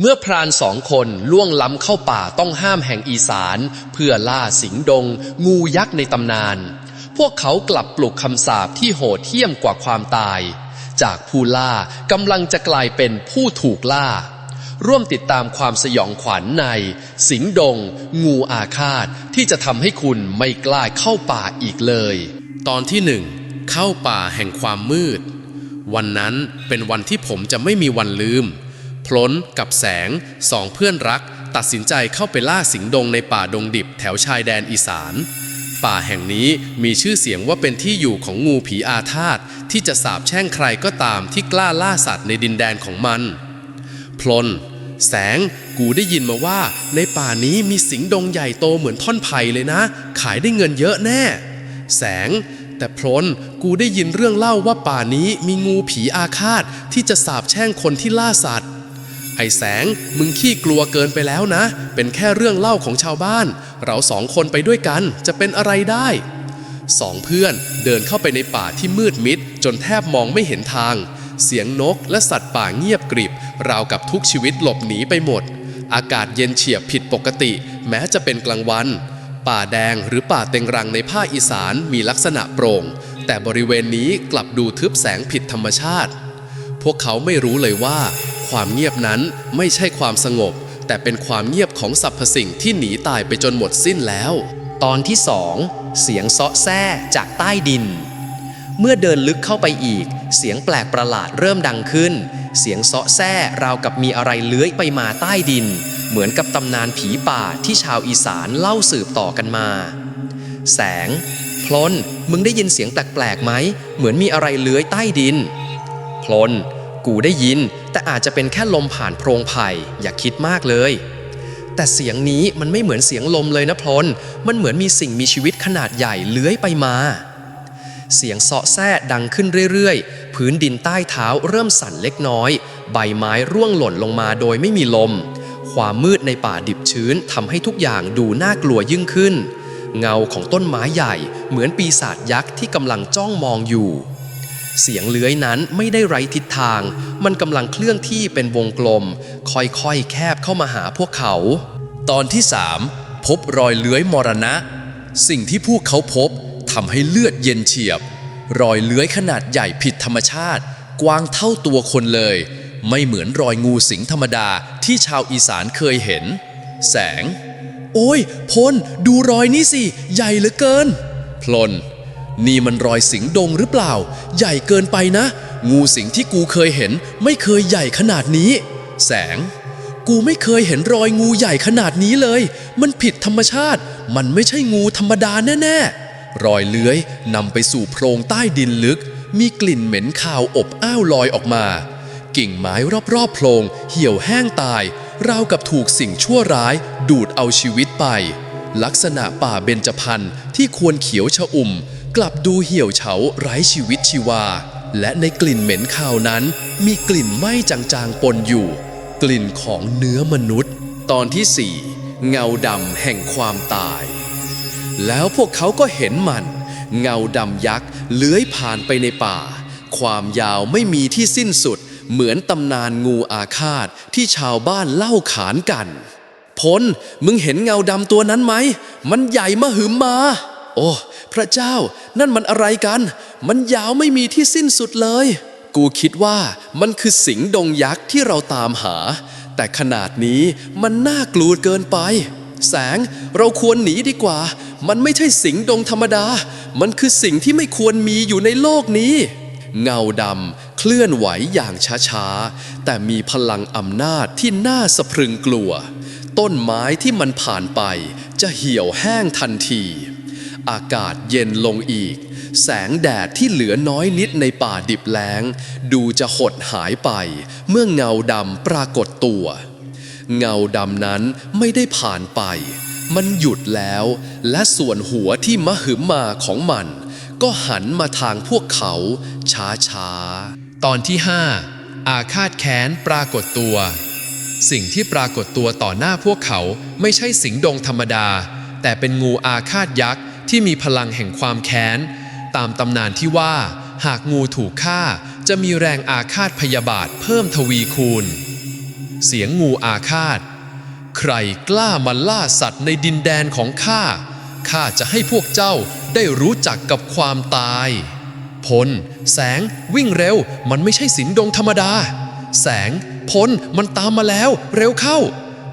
เมื่อพรานสองคนล่วงล้ำเข้าป่าต้องห้ามแห่งอีสาน เพื่อล่าสิงดง งูยักษ์ในตำนาน พวกเขากลับปลุกคำสาปที่โหดเหี้ยมกว่าความตาย จากผู้ล่ากำลังจะกลายเป็นผู้ถูกล่า ร่วมติดตามความสยองขวัญใน สิงดง งูอาฆาตที่จะทำให้คุณไม่กล้าเข้าป่าอีกเลย ตอนที่หนึ่งเข้าป่าแห่งความมืด วันนั้นเป็นวันที่ผมจะไม่มีวันลืม พลนกับแสงสองเพื่อนรัก ตัดสินใจเข้าไปล่าสิงดงในป่าดงดิบแถวชายแดนอีสาน ป่าแห่งนี้มีชื่อเสียงว่าเป็นที่อยู่ของงูผีอาฆาตที่จะสาบแช่งใครก็ตามที่กล้าล่าสัตว์ในดินแดนของมัน พลนแสงกูได้ยินมาว่า ในป่านี้มีสิงดงใหญ่โตเหมือนท่อนไผ่เลยนะ ขายได้เงินเยอะแน่ แสงแต่พลนกูได้ยินเรื่องเล่าว่าป่านี้มีงูผีอาฆาตที่จะสาบแช่งคนที่ล่าสัตว์ ไอ้แสงมึงขี้กลัวเกินไปแล้วนะ เป็นแค่เรื่องเล่าของชาวบ้าน เราสองคนไปด้วยกันจะเป็นอะไรได้สองเพื่อนเดินเข้าไปในป่าที่มืดมิด จนแทบมองไม่เห็นทาง เสียงนกและสัตว์ป่าเงียบกริบ ราวกับทุกชีวิตหลบหนีไปหมด อากาศเย็นเฉียบผิดปกติ แม้จะเป็นกลางวัน ป่าแดงหรือป่าเต็งรังในภาคอีสานมีลักษณะโปร่ง แต่บริเวณนี้กลับดูทึบแสงผิดธรรมชาติ พวกเขาไม่รู้เลยว่า ความเงียบนั้นไม่ใช่ความสงบ แต่เป็นความเงียบของสรรพสิ่งที่หนีตายไปจนหมดสิ้นแล้ว ตอนที่สองเสียงเซาะแซ่จากใต้ดิน เมื่อเดินลึกเข้าไปอีก เสียงแปลกประหลาดเริ่มดังขึ้น เสียงเซาะแซ่ราวกับมีอะไรเลื้อยไปมาใต้ดิน เหมือนกับตำนานผีป่าที่ชาวอีสานเล่าสืบต่อกันมา แสงพลนมึงได้ยินเสียงแปลกๆไหม เหมือนมีอะไรเลื้อยใต้ดิน พลนกูได้ยิน แต่อาจจะเป็นแค่ลมผ่านโพรงไผ่อย่าคิดมากเลย แต่เสียงนี้มันไม่เหมือนเสียงลมเลยนะพลนมันเหมือนมีสิ่งมีชีวิตขนาดใหญ่เลื้อยไปมา เสียงเสาะแซ่ดังขึ้นเรื่อยๆ พื้นดินใต้เท้าเริ่มสั่นเล็กน้อย ใบไม้ร่วงหล่นลงมาโดยไม่มีลม ความมืดในป่าดิบชื้นทำให้ทุกอย่างดูน่ากลัวยิ่งขึ้น เงาของต้นไม้ใหญ่เหมือนปีศาจยักษ์ที่กำลังจ้องมองอยู่ เสียงเลื้อยนั้นไม่ได้ไร้ทิศทาง มันกำลังเคลื่อนที่เป็นวงกลม ค่อยๆ แคบเข้ามาหาพวกเขา ตอนที่สามพบรอยเลื้อยมรณะ สิ่งที่พวกเขาพบทำให้เลือดเย็นเฉียบ รอยเลื้อยขนาดใหญ่ผิดธรรมชาติ กว้างเท่าตัวคนเลย ไม่เหมือนรอยงูสิงธรรมดาที่ชาวอีสานเคยเห็น แสง โอ้ยพลดูรอยนี้สิ ใหญ่เหลือเกิน พล นี่มันรอยสิงดงหรือเปล่า ใหญ่เกินไปนะ งูสิงที่กูเคยเห็น ไม่เคยใหญ่ขนาดนี้ แสง กูไม่เคยเห็นรอยงูใหญ่ขนาดนี้เลย มันผิดธรรมชาติ มันไม่ใช่งูธรรมดาแน่ๆ รอยเลื้อยนำไปสู่โพรงใต้ดินลึก มีกลิ่นเหม็นคาวอบอ้าวลอยออกมา กิ่งไม้รอบๆโพรงเหี่ยวแห้งตาย ราวกับถูกสิ่งชั่วร้าย ดูดเอาชีวิตไป ลักษณะป่าเบญจพรรณที่ควรเขียวชะอุ่ม กลับดูเหี่ยวเฉาไร้ชีวิตชีวา และในกลิ่นเหม็นคาวนั้น มีกลิ่นไหม้จางๆปนอยู่ กลิ่นของเนื้อมนุษย์ ตอนที่สี่เงาดำแห่งความตาย แล้วพวกเขาก็เห็นมัน เงาดำยักษ์เลื้อยผ่านไปในป่า ความยาวไม่มีที่สิ้นสุด เหมือนตำนานงูอาฆาตที่ชาวบ้านเล่าขานกันพลมึงเห็นเงาดำตัวนั้นไหม มันใหญ่มหึมมา โอ้ พระเจ้านั่นมันอะไรกัน มันยาวไม่มีที่สิ้นสุดเลย กูคิดว่ามันคือสิงดงยักษ์ที่เราตามหา แต่ขนาดนี้มันน่ากลัวเกินไป แสงเราควรหนีดีกว่า มันไม่ใช่สิงดงธรรมดา มันคือสิ่งที่ไม่ควรมีอยู่ในโลกนี้ เงาดำเคลื่อนไหวอย่างช้าๆ แต่มีพลังอำนาจที่น่าสะพรึงกลัว ต้นไม้ที่มันผ่านไปจะเหี่ยวแห้งทันที อากาศเย็นลงอีก แสงแดดที่เหลือน้อยนิดในป่าดิบแล้ง ดูจะหดหายไป เมื่อเงาดำปรากฏตัว เงาดำนั้นไม่ได้ผ่านไป มันหยุดแล้ว และส่วนหัวที่มหึมมาของมัน ก็หันมาทางพวกเขา ช้าช้าตอนที่5อาฆาตแค้นปรากฏตัว สิ่งที่ปรากฏตัวต่อหน้าพวกเขาไม่ใช่สิงดงธรรมดา แต่เป็นงูอาฆาตยักษ์ ที่มีพลังแห่งความแค้น ตามตำนานที่ว่า หากงูถูกฆ่าจะมีแรงอาฆาตพยาบาทเพิ่มทวีคูณ เสียงงูอาฆาต ใครกล้ามาล่าสัตว์ในดินแดนของข้าข้าจะให้พวกเจ้าได้รู้จักกับความตาย พล แสง วิ่งเร็ว มันไม่ใช่สิงดงธรรมดา แสง พล มันตามมาแล้ว เร็วเข้า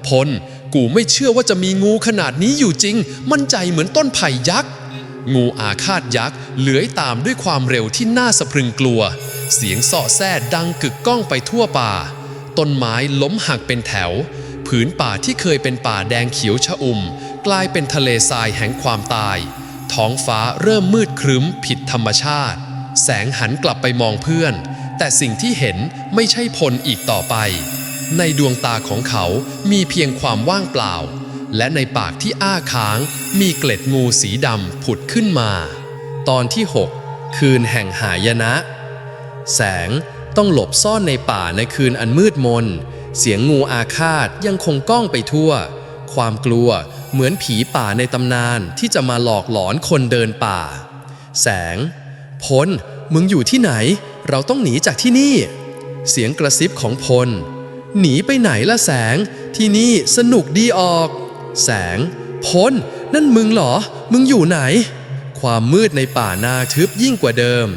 พล กูไม่เชื่อว่าจะมีงูขนาดนี้อยู่จริง มันใจเหมือนต้นไผ่ยักษ์ งูอาฆาตยักษ์เลื้อยตามด้วยความเร็วที่น่าสะพรึงกลัว เสียงเสาะแซ่ดังกึกก้องไปทั่วป่า ต้นไม้ล้มหักเป็นแถว ผืนป่าที่เคยเป็นป่าแดงเขียวชอุ่ม กลายเป็นทะเลทรายแห่งความตาย ท้องฟ้าเริ่มมืดครึ้มผิดธรรมชาติ แสงหันกลับไปมองเพื่อน แต่สิ่งที่เห็นไม่ใช่พลอีกต่อไป ในดวงตาของเขามีเพียงความว่างเปล่า และในปากที่อ้าค้าง มีเกล็ดงูสีดำผุดขึ้นมา ตอนที่ 6 คืนแห่งหายนะ แสงต้องหลบซ่อนในป่าในคืนอันมืดมน เสียงงูอาฆาตยังคงก้องไปทั่ว ความกลัวเหมือนผีป่าในตำนานที่จะมาหลอกหลอนคนเดินป่า แสง พล มึงอยู่ที่ไหน เราต้องหนีจากที่นี่ เสียงกระซิบของพล หนีไปไหนล่ะแสง ที่นี่สนุกดีออก แสงพลนั่นมึงเหรอ มึงอยู่ไหน ความมืดในป่านาทึบยิ่งกว่าเดิม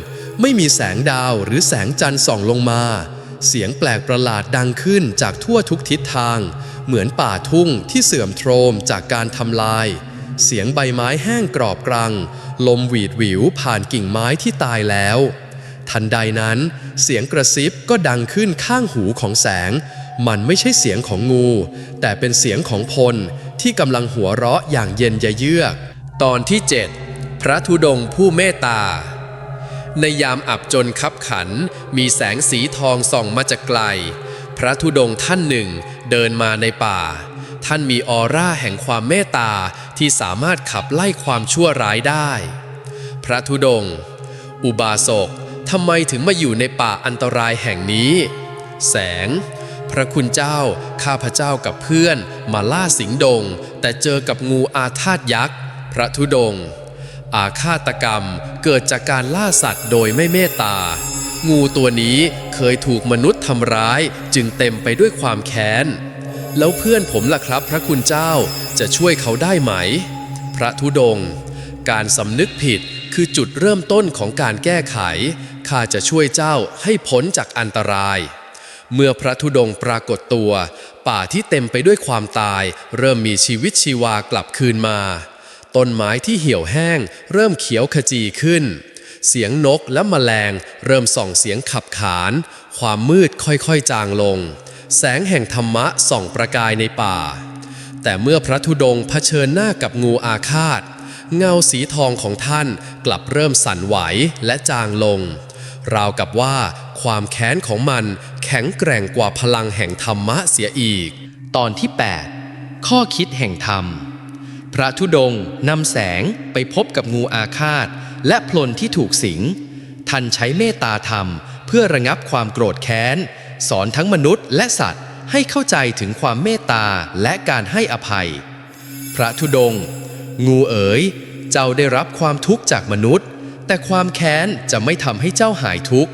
ไม่มีแสงดาวหรือแสงจันทร์ส่องลงมา เสียงแปลกประหลาดดังขึ้นจากทั่วทุกทิศทาง เหมือนป่าทุ่งที่เสื่อมโทรมจากการทำลาย เสียงใบไม้แห้งกรอบกรัง ลมหวีดหวิวผ่านกิ่งไม้ที่ตายแล้ว ทันใดนั้น เสียงกระซิบก็ดังขึ้นข้างหูของแสง มันไม่ใช่เสียงของงู แต่เป็นเสียงของพลที่กำลังหัวเราะอย่างเย็นยะเยือก ตอนที่ 7 พระธุดงผู้เมตตา ในยามอับจนคับขัน มีแสงสีทองส่องมาจากไกล พระธุดงท่านหนึ่งเดินมาในป่า ท่านมีออร่าแห่งความเมตตาที่สามารถขับไล่ความชั่วร้ายได้ พระธุดง อุบาสกทำไมถึงมาอยู่ในป่าอันตรายแห่งนี้ แสง พระคุณเจ้า ข้าพเจ้ากับเพื่อนมาล่าสิงดง แต่เจอกับงูอาฆาตยักษ์ พระธุดง อาฆาตกรรมเกิดจากการล่าสัตว์โดยไม่เมตตา งูตัวนี้เคยถูกมนุษย์ทำร้ายจึงเต็มไปด้วยความแค้น แล้วเพื่อนผมล่ะครับ พระคุณเจ้าจะช่วยเขาได้ไหม พระธุดง การสำนึกผิดคือจุดเริ่มต้นของการแก้ไข ข้าจะช่วยเจ้าให้พ้นจากอันตราย เมื่อพระธุดงปรากฏตัว ป่าที่เต็มไปด้วยความตาย เริ่มมีชีวิตชีวากลับคืนมา ต้นไม้ที่เหี่ยวแห้ง เริ่มเขียวขจีขึ้น เสียงนกและแมลง เริ่มส่องเสียงขับขาน ความมืดค่อยๆจางลง แสงแห่งธรรมะส่องประกายในป่า แต่เมื่อพระธุดงเผชิญหน้ากับงูอาฆาต เงาสีทองของท่านกลับเริ่มสั่นไหวและจางลงราวกับว่าความแค้นของมัน แข็งแกร่งกว่าพลังแห่งธรรมะเสียอีก ตอนที่ 8 ข้อคิดแห่งธรรม พระธุดงค์นำแสงไปพบกับงูอาฆาต และพลนที่ถูกสิง ท่านใช้เมตตาธรรม เพื่อระงับความโกรธแค้น สอนทั้งมนุษย์และสัตว์ให้เข้าใจถึงความเมตตาและการให้อภัย พระธุดงค์งูเอ๋ย เจ้าได้รับความทุกข์จากมนุษย์ แต่ความแค้นจะไม่ทำให้เจ้าหายทุกข์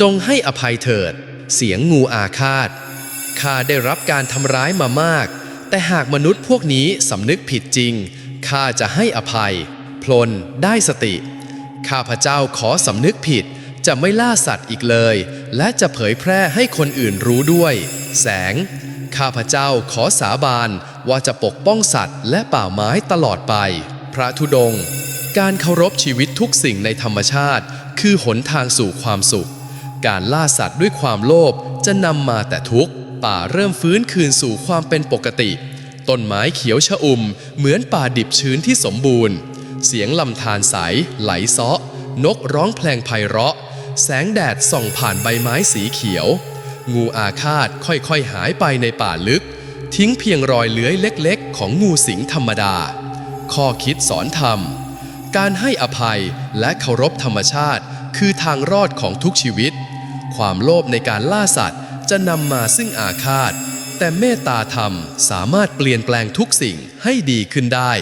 จงให้อภัยเถิด เสียงงูอาฆาต ข้าได้รับการทำร้ายมามาก แต่หากมนุษย์พวกนี้สำนึกผิดจริง ข้าจะให้อภัย พลนได้สติ ข้าพเจ้าขอสำนึกผิด จะไม่ล่าสัตว์อีกเลย และจะเผยแพร่ให้คนอื่นรู้ด้วย แสง ข้าพเจ้าขอสาบานว่าจะปกป้องสัตว์ และป่าไม้ตลอดไป พระธุดง การเคารพชีวิตทุกสิ่งในธรรมชาติ คือหนทางสู่ความสุข การล่าสัตว์ด้วยความโลภจะนำมาแต่ทุกข์ ป่าเริ่มฟื้นคืนสู่ความเป็นปกติ ต้นไม้เขียวชอุ่ม เหมือนป่าดิบชื้นที่สมบูรณ์ เสียงลำธารใส ไหลเซาะนกร้องเพลงไพเราะ แสงแดดส่องผ่านใบไม้สีเขียว งูอาฆาตค่อยๆหายไปในป่าลึก ทิ้งเพียงรอยเลื้อยเล็กๆ ของงูสิงธรรมดา ข้อคิดสอนธรรม การให้อภัยและเคารพธรรมชาติ คือทางรอดของทุกชีวิต ความโลภในการล่าสัตว์จะนำมาซึ่งอาฆาต แต่เมตตาธรรมสามารถเปลี่ยนแปลงทุกสิ่งให้ดีขึ้นได้